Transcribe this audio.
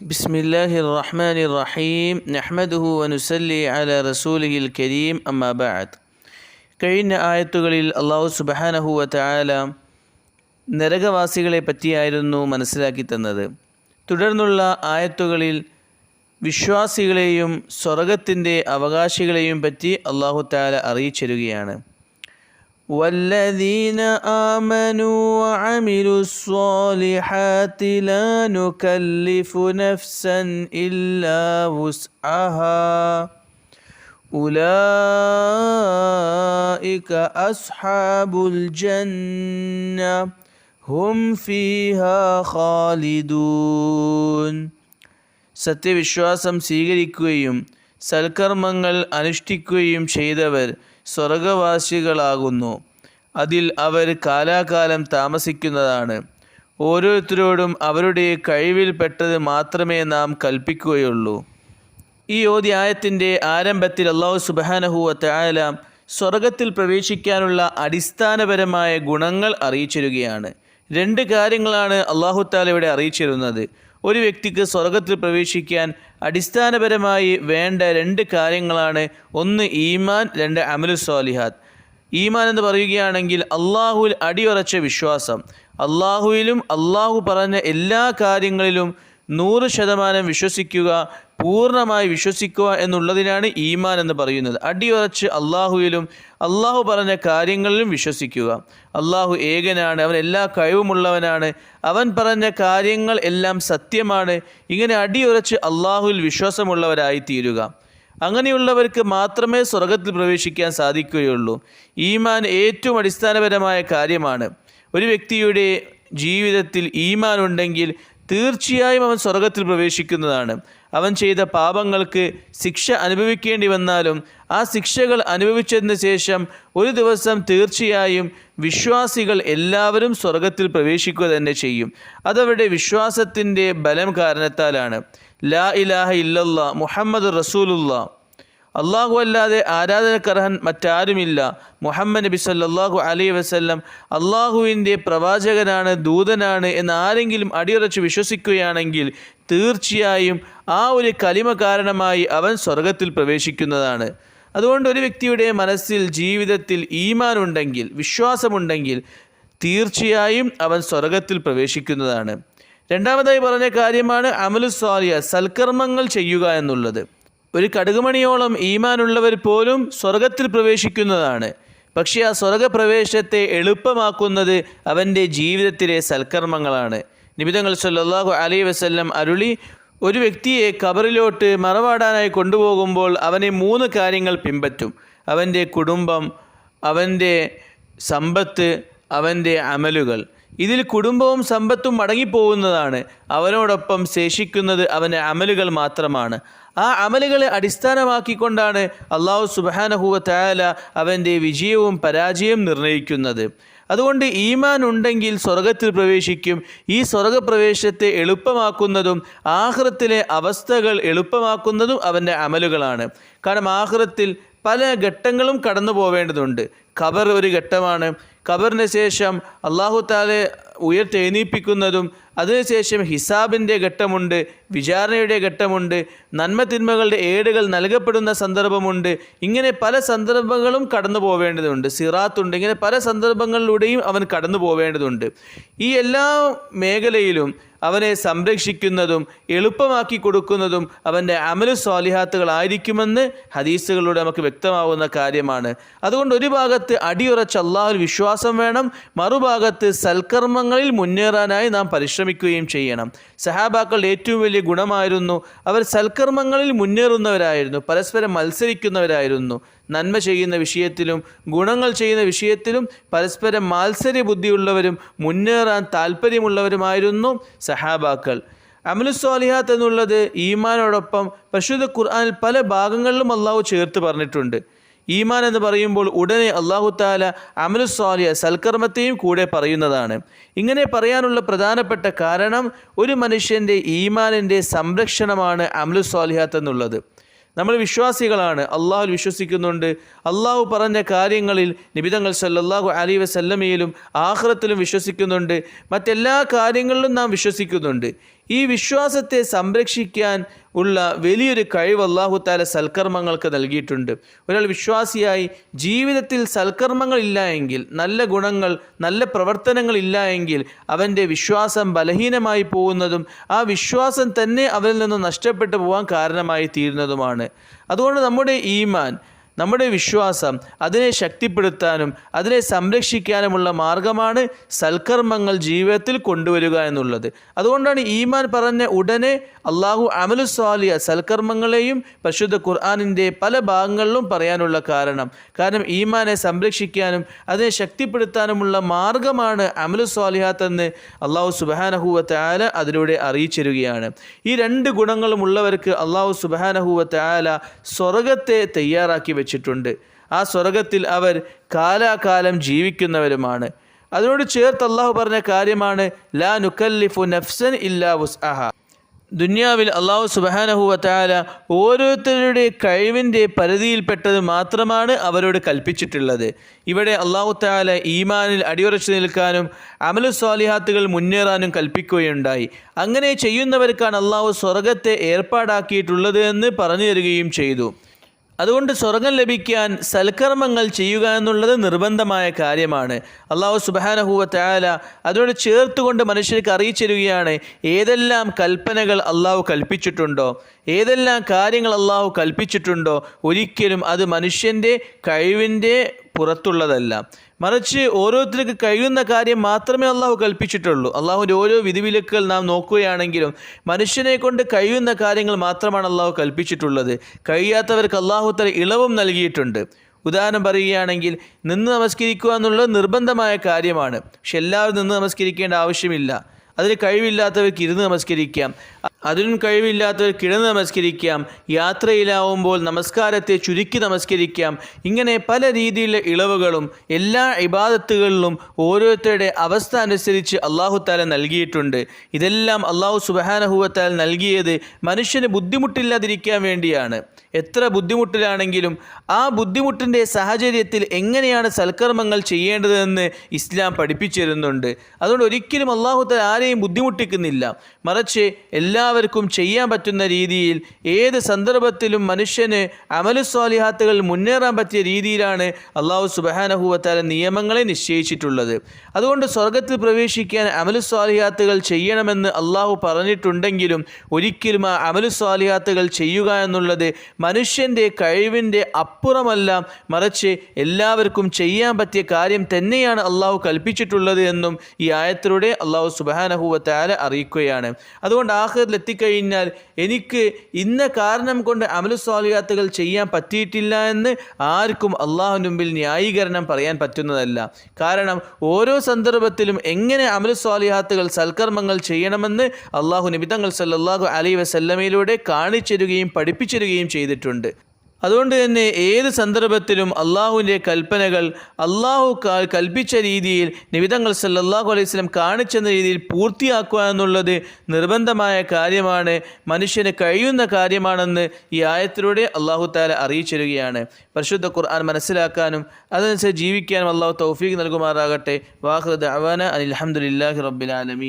بسم الله الرحمن الرحيم نحمده ونسلي على رسوله الكريم أما بعد കഴിഞ്ഞ ആയത്തുകളിൽ അള്ളാഹു സുബഹാനഹുവ തആല നരകവാസികളെ പറ്റിയായിരുന്നു മനസ്സിലാക്കി തന്നത് തുടർന്നുള്ള ആയത്തുകളിൽ വിശ്വാസികളെയും സ്വർഗത്തിൻ്റെ അവകാശികളെയും പറ്റി അള്ളാഹു താല അറിയിച്ചിരുകയാണ് والذين آمنوا وعملوا الصالحات لا نكلف نفسا إلا وسعها أولئك أصحاب الجنة هم فيها خالدون സത്യവിശ്വാസം സ്വീകരിക്കുകയും സൽക്കർമ്മങ്ങൾ അനുഷ്ഠിക്കുകയും ചെയ്തവർ സ്വർഗവാസികളാകുന്നു അതിൽ അവർ കാലാകാലം താമസിക്കുന്നതാണ്. ഓരോരുത്തരോടും അവരുടെ കഴിവിൽപ്പെട്ടത് മാത്രമേ നാം കൽപ്പിക്കുകയുള്ളൂ. ഈ ഓദ്യായത്തിന്റെ ആരംഭത്തിൽ അള്ളാഹു സുബാനഹുവ സ്വർഗത്തിൽ പ്രവേശിക്കാനുള്ള അടിസ്ഥാനപരമായ ഗുണങ്ങൾ അറിയിച്ചിരുകയാണ് രണ്ട് കാര്യങ്ങളാണ് അള്ളാഹു താല ഇവിടെ അറിയിച്ചിരുന്നത്. ഒരു വ്യക്തിക്ക് സ്വർഗത്തിൽ പ്രവേശിക്കാൻ അടിസ്ഥാനപരമായി വേണ്ട രണ്ട് കാര്യങ്ങളാണ്. ഒന്ന് ഈമാൻ രണ്ട് അമലു സ്വാലിഹാത്ത്. ഈമാൻ എന്ന് പറയുകയാണെങ്കിൽ അള്ളാഹുവിൽ അടിയുറച്ച വിശ്വാസം. അള്ളാഹുവിലും അള്ളാഹു പറഞ്ഞ എല്ലാ കാര്യങ്ങളിലും നൂറ് ശതമാനം വിശ്വസിക്കുക പൂർണമായി വിശ്വസിക്കുക എന്നുള്ളതിനാണ് ഈമാൻ എന്ന് പറയുന്നത്. അടിയുറച്ച് അള്ളാഹുവിലും അള്ളാഹു പറഞ്ഞ കാര്യങ്ങളിലും വിശ്വസിക്കുക. അള്ളാഹു ഏകനാണ് അവൻ എല്ലാ കഴിവുമുള്ളവനാണ് അവൻ പറഞ്ഞ കാര്യങ്ങൾ എല്ലാം സത്യമാണ്. ഇങ്ങനെ അടിയുറച്ച് അള്ളാഹുവിൽ വിശ്വാസമുള്ളവരായി തീരുക അങ്ങനെയുള്ളവർക്ക് മാത്രമേ സ്വർഗത്തിൽ പ്രവേശിക്കാൻ സാധിക്കുകയുള്ളൂ. ഈമാൻ ഏറ്റവും അടിസ്ഥാനപരമായ കാര്യമാണ്. ഒരു വ്യക്തിയുടെ ജീവിതത്തിൽ ഈമാൻ ഉണ്ടെങ്കിൽ തീർച്ചയായും അവൻ സ്വർഗത്തിൽ പ്രവേശിക്കുന്നതാണ്. അവൻ ചെയ്ത പാപങ്ങൾക്ക് ശിക്ഷ അനുഭവിക്കേണ്ടി വന്നാലും ആ ശിക്ഷകൾ അനുഭവിച്ചതിന് ശേഷം ഒരു ദിവസം തീർച്ചയായും വിശ്വാസികൾ എല്ലാവരും സ്വർഗത്തിൽ പ്രവേശിക്കുക തന്നെ ചെയ്യും. അതവരുടെ വിശ്വാസത്തിന്റെ ബലം കാരണത്താലാണ്. ലാ ഇലാഹ ഇല്ലല്ല മുഹമ്മദ് റസൂലുള്ള. അള്ളാഹു അല്ലാതെ ആരാധനക്കർഹൻ മറ്റാരുമില്ല. മുഹമ്മദ് നബി സല്ലാഹു അലൈ വസ്ല്ലം അള്ളാഹുവിന്റെ പ്രവാചകനാണ് ദൂതനാണ് എന്ന് ആരെങ്കിലും അടിയുറച്ച് വിശ്വസിക്കുകയാണെങ്കിൽ തീർച്ചയായും ആ ഒരു കലിമ കാരണമായി അവൻ സ്വർഗത്തിൽ പ്രവേശിക്കുന്നതാണ്. അതുകൊണ്ട് ഒരു വ്യക്തിയുടെ മനസ്സിൽ ജീവിതത്തിൽ ഈമാൻ ഉണ്ടെങ്കിൽ വിശ്വാസമുണ്ടെങ്കിൽ തീർച്ചയായും അവൻ സ്വർഗത്തിൽ പ്രവേശിക്കുന്നതാണ്. രണ്ടാമതായി പറഞ്ഞ കാര്യമാണ് അമലു സ്വാലിയ സൽക്കർമ്മങ്ങൾ ചെയ്യുക എന്നുള്ളത്. ഒരു കടുകുമണിയോളം ഈമാനുള്ളവർ പോലും സ്വർഗത്തിൽ പ്രവേശിക്കുന്നതാണ്. പക്ഷേ ആ സ്വർഗപ്രവേശത്തെ എളുപ്പമാക്കുന്നത് അവന്റെ ജീവിതത്തിലെ സൽക്കർമ്മങ്ങളാണ്. നിബിതങ്ങൾ സല്ലാഹു അലൈ വസ്ല്ലം അരുളി ഒരു വ്യക്തിയെ കബറിലോട്ട് മറവാടാനായി കൊണ്ടുപോകുമ്പോൾ അവനെ മൂന്ന് കാര്യങ്ങൾ പിമ്പറ്റും അവന്റെ കുടുംബം അവന്റെ സമ്പത്ത് അവന്റെ അമലുകൾ. ഇതിൽ കുടുംബവും സമ്പത്തും മടങ്ങിപ്പോകുന്നതാണ്. അവനോടൊപ്പം ശേഷിക്കുന്നത് അവന്റെ അമലുകൾ മാത്രമാണ്. ആ അമലുകളെ അടിസ്ഥാനമാക്കിക്കൊണ്ടാണ് അള്ളാഹു സുബാനഹുവ തയാല അവന്റെ വിജയവും പരാജയവും നിർണയിക്കുന്നത് അതുകൊണ്ട് ഈമാൻ ഉണ്ടെങ്കിൽ സ്വർഗത്തിൽ പ്രവേശിക്കും. ഈ സ്വർഗപ്രവേശത്തെ എളുപ്പമാക്കുന്നതും ആഹ്റത്തിലെ അവസ്ഥകൾ എളുപ്പമാക്കുന്നതും അവന്റെ അമലുകളാണ്. കാരണം ആഹ്റത്തിൽ പല ഘട്ടങ്ങളും കടന്നു പോവേണ്ടതുണ്ട് ഖബർ ഒരു ഘട്ടമാണ്. ഖബറിന് ശേഷം അള്ളാഹു താലെ ഉയർത്തെഴുന്നേൽപ്പിക്കുന്നതും അതിനുശേഷം ഹിസാബിന്റെ ഘട്ടമുണ്ട് വിചാരണയുടെ ഘട്ടമുണ്ട് നന്മ തിന്മകളുടെ ഏടുകൾ നൽകപ്പെടുന്ന സന്ദർഭമുണ്ട്. ഇങ്ങനെ പല സന്ദർഭങ്ങളും കടന്നു പോവേണ്ടതുണ്ട്. സിറാത്തുണ്ട്. ഇങ്ങനെ പല സന്ദർഭങ്ങളിലൂടെയും അവൻ കടന്നു പോവേണ്ടതുണ്ട്. ഈ എല്ലാ മേഖലയിലും അവനെ സംരക്ഷിക്കുന്നതും എളുപ്പമാക്കി കൊടുക്കുന്നതും അവന്റെ അമലു സ്വാലിഹാത്തുകളായിരിക്കുമെന്ന് ഹദീസുകളിലൂടെ നമുക്ക് വ്യക്തമാവുന്ന കാര്യമാണ്. അതുകൊണ്ട് ഒരു ഭാഗത്ത് അടിയുറച്ച അള്ളാഹുൽ വിശ്വാസം വേണം. മറുഭാഗത്ത് സൽക്കർമ്മങ്ങളിൽ മുന്നേറാനായി നാം പരിശ്രമിക്കുകയും ചെയ്യണം. സഹാബാക്കളുടെ ഏറ്റവും വലിയ ഗുണമായിരുന്നു അവർ സൽക്കർമ്മങ്ങളിൽ മുന്നേറുന്നവരായിരുന്നു. പരസ്പരം മത്സരിക്കുന്നവരായിരുന്നു. നന്മ ചെയ്യുന്ന വിഷയത്തിലും ഗുണങ്ങൾ ചെയ്യുന്ന വിഷയത്തിലും പരസ്പരം മാത്സര്യ ബുദ്ധിയുള്ളവരും മുന്നേറാൻ താല്പര്യമുള്ളവരുമായിരുന്നു സഹാബാക്കൾ. അമലുസ്വാലിഹാത്ത് എന്നുള്ളത് ഈമാനോടൊപ്പം പരിശുദ്ധ ഖുർആാനിൽ പല ഭാഗങ്ങളിലും അള്ളാഹു ചേർത്ത് പറഞ്ഞിട്ടുണ്ട്. ഈമാൻ എന്ന് പറയുമ്പോൾ ഉടനെ അള്ളാഹു താല അമലുസ്വാലിയ സൽക്കർമ്മത്തെയും കൂടെ പറയുന്നതാണ്. ഇങ്ങനെ പറയാനുള്ള പ്രധാനപ്പെട്ട കാരണം ഒരു മനുഷ്യന്റെ ഈമാനിന്റെ സംരക്ഷണമാണ് അമലുസ്വാലിഹാത്ത് എന്നുള്ളത്. നമ്മൾ വിശ്വാസികളാണ്. അള്ളാഹുൽ വിശ്വസിക്കുന്നുണ്ട്. അള്ളാഹു പറഞ്ഞ കാര്യങ്ങളിൽ നിബിതങ്ങൾ സല്ലാഹു അലി വസല്ലമയിലും ആഹ്റത്തിലും വിശ്വസിക്കുന്നുണ്ട്. മറ്റെല്ലാ കാര്യങ്ങളിലും നാം വിശ്വസിക്കുന്നുണ്ട്. ഈ വിശ്വാസത്തെ സംരക്ഷിക്കാൻ ഉള്ള വലിയൊരു കഴിവ് അള്ളാഹു താല സൽക്കർമ്മങ്ങൾക്ക് നൽകിയിട്ടുണ്ട്. ഒരാൾ വിശ്വാസിയായി ജീവിതത്തിൽ സൽക്കർമ്മങ്ങൾ ഇല്ല എങ്കിൽ നല്ല ഗുണങ്ങൾ നല്ല പ്രവർത്തനങ്ങൾ ഇല്ല എങ്കിൽ അവന്റെ വിശ്വാസം ബലഹീനമായി പോകുന്നതും ആ വിശ്വാസം തന്നെ അവരിൽ നിന്ന് നഷ്ടപ്പെട്ടു പോകാൻ കാരണമായി തീരുന്നതുമാണ്. അതുകൊണ്ട് നമ്മുടെ ഈമാൻ നമ്മുടെ വിശ്വാസം അതിനെ ശക്തിപ്പെടുത്താനും അതിനെ സംരക്ഷിക്കാനുമുള്ള മാർഗമാണ് സൽക്കർമ്മങ്ങൾ ജീവിതത്തിൽ കൊണ്ടുവരിക എന്നുള്ളത്. അതുകൊണ്ടാണ് ഈമാൻ പറഞ്ഞ ഉടനെ അള്ളാഹു അമലു സ്വാലിയ സൽക്കർമ്മങ്ങളെയും പരിശുദ്ധ ഖുർആാനിന്റെ പല ഭാഗങ്ങളിലും പറയാനുള്ള കാരണം. കാരണം ഈമാനെ സംരക്ഷിക്കാനും അതിനെ ശക്തിപ്പെടുത്താനുമുള്ള മാർഗമാണ് അമലു സ്വാലിഹാത്ത് എന്ന് അള്ളാഹു സുബാനഹുവത്തായാല അതിലൂടെ അറിയിച്ചിരുകയാണ്. ഈ രണ്ട് ഗുണങ്ങളും ഉള്ളവർക്ക് അള്ളാഹു സുബാനഹുവത്തായാല സ്വർഗത്തെ തയ്യാറാക്കി വെച്ചിട്ടുണ്ട്. ആ സ്വർഗത്തിൽ അവർ കാലാകാലം ജീവിക്കുന്നവരുമാണ്. അതിനോട് ചേർത്ത് അള്ളാഹു പറഞ്ഞ കാര്യമാണ് ലാ നുക്കല്ലിഫു നഫ്സൻ ഇല്ലാ വുസ്അഹ. ദുന്യാവിൽ അള്ളാഹു സുബാനഹുവത്താല ഓരോരുത്തരുടെ കഴിവിന്റെ പരിധിയിൽപ്പെട്ടത് മാത്രമാണ് അവരോട് കൽപ്പിച്ചിട്ടുള്ളത്. ഇവിടെ അള്ളാഹു താല ഈമാനിൽ അടിയുറച്ചു നിൽക്കാനും അമലു സ്വാലിഹാത്തുകൾ മുന്നേറാനും കൽപ്പിക്കുകയുണ്ടായി. അങ്ങനെ ചെയ്യുന്നവർക്കാണ് അള്ളാഹു സ്വർഗത്തെ ഏർപ്പാടാക്കിയിട്ടുള്ളത് എന്ന് പറഞ്ഞു തരികയും ചെയ്തു. അതുകൊണ്ട് സ്വർഗം ലഭിക്കാൻ സൽക്കർമ്മങ്ങൾ ചെയ്യുക എന്നുള്ളത് നിർബന്ധമായ കാര്യമാണ്. അള്ളാഹു സുബാനഹുവ അതിനോട് ചേർത്തുകൊണ്ട് മനുഷ്യർക്ക് അറിയിച്ചിരുകയാണ് ഏതെല്ലാം കൽപ്പനകൾ അള്ളാഹു കൽപ്പിച്ചിട്ടുണ്ടോ? ഏതെല്ലാം കാര്യങ്ങൾ അള്ളാഹു കൽപ്പിച്ചിട്ടുണ്ടോ? ഒരിക്കലും അത് മനുഷ്യന്റെ കഴിവിന്റെ പുറത്തുള്ളതല്ല. മറിച്ച് ഓരോരുത്തർക്ക് കഴിയുന്ന കാര്യം മാത്രമേ അള്ളാഹു കൽപ്പിച്ചിട്ടുള്ളൂ. അള്ളാഹുവിന്റെ ഓരോ വിധിവിലക്കുകൾ നാം നോക്കുകയാണെങ്കിലും മനുഷ്യനെ കൊണ്ട് കഴിയുന്ന കാര്യങ്ങൾ മാത്രമാണ് അള്ളാഹു കൽപ്പിച്ചിട്ടുള്ളത്. കഴിയാത്തവർക്ക് അള്ളാഹു തല ഇളവും നൽകിയിട്ടുണ്ട്. ഉദാഹരണം പറയുകയാണെങ്കിൽ നിന്ന് നമസ്കരിക്കുക എന്നുള്ളത് നിർബന്ധമായ കാര്യമാണ്. പക്ഷെ എല്ലാവരും നിന്ന് നമസ്കരിക്കേണ്ട ആവശ്യമില്ല. അതിൽ കഴിവില്ലാത്തവർക്ക് ഇരുന്ന് നമസ്കരിക്കാം. അതിനും കഴിവില്ലാത്തവർ കിടന്ന് നമസ്കരിക്കാം. യാത്രയിലാവുമ്പോൾ നമസ്കാരത്തെ ചുരുക്കി നമസ്കരിക്കാം. ഇങ്ങനെ പല രീതിയിലുള്ള ഇളവുകളും എല്ലാ ഇബാദത്തുകളിലും ഓരോരുത്തരുടെ അവസ്ഥ അനുസരിച്ച് അള്ളാഹു താല നൽകിയിട്ടുണ്ട്. ഇതെല്ലാം അള്ളാഹു സുബാനഹുവത്താൽ നൽകിയത് മനുഷ്യന് ബുദ്ധിമുട്ടില്ലാതിരിക്കാൻ വേണ്ടിയാണ്. എത്ര ബുദ്ധിമുട്ടിലാണെങ്കിലും ആ ബുദ്ധിമുട്ടിന്റെ സാഹചര്യത്തിൽ എങ്ങനെയാണ് സൽക്കർമ്മങ്ങൾ ചെയ്യേണ്ടതെന്ന് ഇസ്ലാം പഠിപ്പിച്ചിരുന്നുണ്ട്. അതുകൊണ്ട് ഒരിക്കലും അള്ളാഹുത്താൽ ആരെയും ബുദ്ധിമുട്ടിക്കുന്നില്ല. മറിച്ച് എല്ലാവർക്കും ചെയ്യാൻ പറ്റുന്ന രീതിയിൽ ഏത് സന്ദർഭത്തിലും മനുഷ്യന് അമലു സ്വാലിഹാത്തുകൾ മുന്നേറാൻ പറ്റിയ രീതിയിലാണ് അള്ളാഹു സുബാനഹുവത്താല നിയമങ്ങളെ നിശ്ചയിച്ചിട്ടുള്ളത്. അതുകൊണ്ട് സ്വർഗത്തിൽ പ്രവേശിക്കാൻ അമലു സ്വാലിഹാത്തുകൾ ചെയ്യണമെന്ന് അള്ളാഹു പറഞ്ഞിട്ടുണ്ടെങ്കിലും ഒരിക്കലും ആ അമലു സ്വാലിഹാത്തുകൾ ചെയ്യുക എന്നുള്ളത് മനുഷ്യന്റെ കഴിവിന്റെ അപ്പുറമല്ല. മറിച്ച് എല്ലാവർക്കും ചെയ്യാൻ പറ്റിയ കാര്യം തന്നെയാണ് അള്ളാഹു കൽപ്പിച്ചിട്ടുള്ളത് എന്നും ഈ ആയത്തിലൂടെ അള്ളാഹു സുബാനഹുവത്താല അറിയിക്കുകയാണ്. അതുകൊണ്ട് ആഹ്റിൽ എത്തിക്കഴിഞ്ഞാൽ എനിക്ക് ഇന്ന കാരണം കൊണ്ട് അമലു സ്വാലിയാത്തുകൾ ചെയ്യാൻ പറ്റിയിട്ടില്ല എന്ന് ആർക്കും അള്ളാഹു മുമ്പിൽ ന്യായീകരണം പറയാൻ പറ്റുന്നതല്ല. കാരണം ഓരോ സന്ദർഭത്തിലും എങ്ങനെ അമലു സ്വാലിഹാത്തുകൾ സൽക്കർമ്മങ്ങൾ ചെയ്യണമെന്ന് അള്ളാഹു നിബിതങ്ങൾ സല്ലാഹു അലൈ വസല്ലമയിലൂടെ കാണിച്ചിരുകയും പഠിപ്പിച്ചിരുകയും ചെയ്തിട്ടുണ്ട്. അതുകൊണ്ട് തന്നെ ഏത് സന്ദർഭത്തിലും അള്ളാഹുവിന്റെ കൽപ്പനകൾ അള്ളാഹു കൽപ്പിച്ച രീതിയിൽ നിവിധങ്ങൾ സല്ലാഹു അലൈഹി സ്വലം കാണിച്ചെന്ന രീതിയിൽ പൂർത്തിയാക്കുക എന്നുള്ളത് നിർബന്ധമായ കാര്യമാണ്. മനുഷ്യന് കഴിയുന്ന കാര്യമാണെന്ന് ഈ ആയത്തിലൂടെ അള്ളാഹു താല അറിയിച്ചിരുകയാണ് പരിശുദ്ധ ഖുർആൻ മനസ്സിലാക്കാനും അതനുസരിച്ച് ജീവിക്കാനും അള്ളാഹു തൗഫീഖ് നൽകുമാറാകട്ടെ. വാഹൃദ് അവാന അനിൽ റബ്ബിൽ ആലമീൻ.